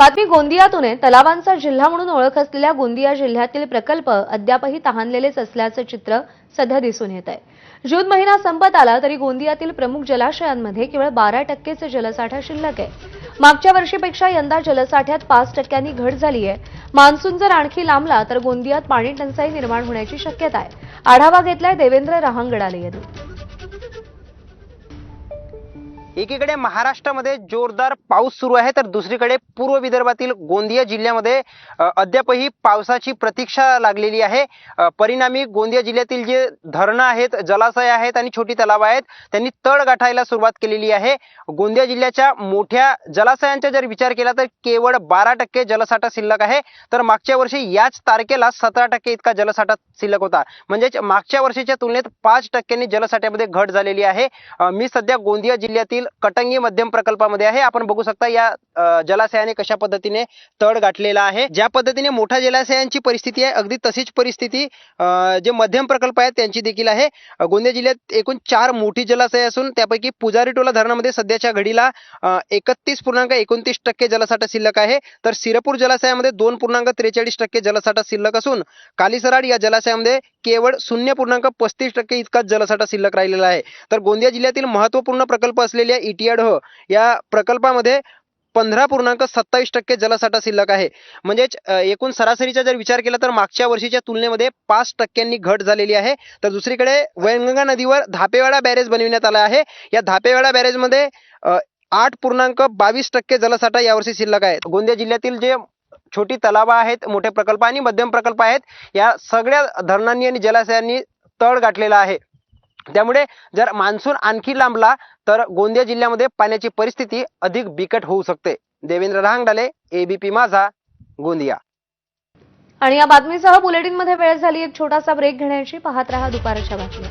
बातमी गोंदियातून आहे. तलावांचा जिल्हा म्हणून ओळख असलेल्या गोंदिया जिल्ह्यातील प्रकल्प अद्यापही तहानलेलेच असल्याचं चित्र सध्या दिसून येत आहे. जून महिना संपत आला तरी गोंदियातील प्रमुख जलाशयांमध्ये केवळ बारा टक्केच जलसाठा शिल्लक आहे. मागच्या वर्षीपेक्षा यंदा जलसाठ्यात पाच टक्क्यांनी घट झाली आहे. मान्सून जर आणखी लांबला तर गोंदियात पाणी टंचाई निर्माण होण्याची शक्यता आहे. आढावा घेतलाय देवेंद्र रहांगडाले यांनी. एकीकडे महाराष्ट्रामध्ये जोरदार पाऊस सुरू आहे तर दुसरीकडे पूर्व विदर्भातील गोंदिया जिल्ह्यामध्ये अद्यापही पावसाची प्रतीक्षा लागलेली आहे. परिणामी गोंदिया जिल्ह्यातील जे धरणं आहेत जलाशय आहेत आणि छोटी तलाव आहेत त्यांनी तळ गाठायला सुरुवात केलेली आहे. गोंदिया जिल्ह्याच्या मोठ्या जलाशयांचा जर विचार केला तर केवळ बारा टक्के जलसाठा शिल्लक आहे. तर मागच्या वर्षी याच तारखेला सतरा टक्के इतका जलसाठा शिल्लक होता. म्हणजेच मागच्या वर्षीच्या तुलनेत पाच टक्क्यांनी जलसाठ्यामध्ये घट झालेली आहे. मी सध्या गोंदिया जिल्ह्यातील कटंगी मध्यम प्रकल्पामध्ये आहे. आपण बघू शकता या जलाशयाने कशा पद्धतीने तळ गाठलेला आहे. ज्या पद्धतीने मोठ्या जलाशयांची परिस्थिती आहे अगदी तशीच परिस्थिती जे मध्यम प्रकल्प आहेत त्यांची देखील आहे. गोंदिया जिल्ह्यात एकूण चार मोठी जलाशय असून त्यापैकी पुजारी टोला धरणामध्ये सध्याच्या घडीला एकतीस पूर्णांक एकोणतीस टक्के जलसाठा शिल्लक आहे. तर सिरपूर जलाशयामध्ये दोन पूर्णांक त्रेचाळीस टक्के जलसाठा शिल्लक असून कालीसराड या जलाशयामध्ये केवळ शून्य पूर्णांक पस्तीस टक्के इतकाच जलसाठा शिल्लक राहिलेला आहे. तर गोंदिया जिल्ह्यातील महत्त्वपूर्ण प्रकल्प असलेल्या इटियाडह हो, या प्रकल्पामध्ये पंधरा पूर्णांक सत्तावीस टक्के जलसाठा शिल्लक आहे. म्हणजेच एकूण सरासरीचा जर विचार केला तर मागच्या वर्षीच्या तुलनेमध्ये पाच टक्क्यांनी घट झालेली आहे. तर दुसरीकडे वैनगंगा नदीवर धापेवाडा बॅरेज बनविण्यात आला आहे. या धापेवाडा बॅरेजमध्ये आठ पूर्णांक बावीस टक्के जलसाठा यावर्षी शिल्लक आहे. गोंदिया जिल्ह्यातील जे छोटी तलावा आहेत मोठे प्रकल्प आणि मध्यम प्रकल्प आहेत या सगळ्या धरणांनी आणि जलाशयांनी तळ गाठलेला आहे. त्यामुळे जर मान्सून आणखी लांबला तर गोंदिया जिल्ह्यामध्ये पाण्याची परिस्थिती अधिक बिकट होऊ शकते. देवेंद्र रहांगडाले एबीपी माझा गोंदिया. आणि या बातमीसह बुलेटिनमध्ये वेळ झाली एक छोटासा ब्रेक घेण्याची. पाहत रहा दुपारच्या बातम्या.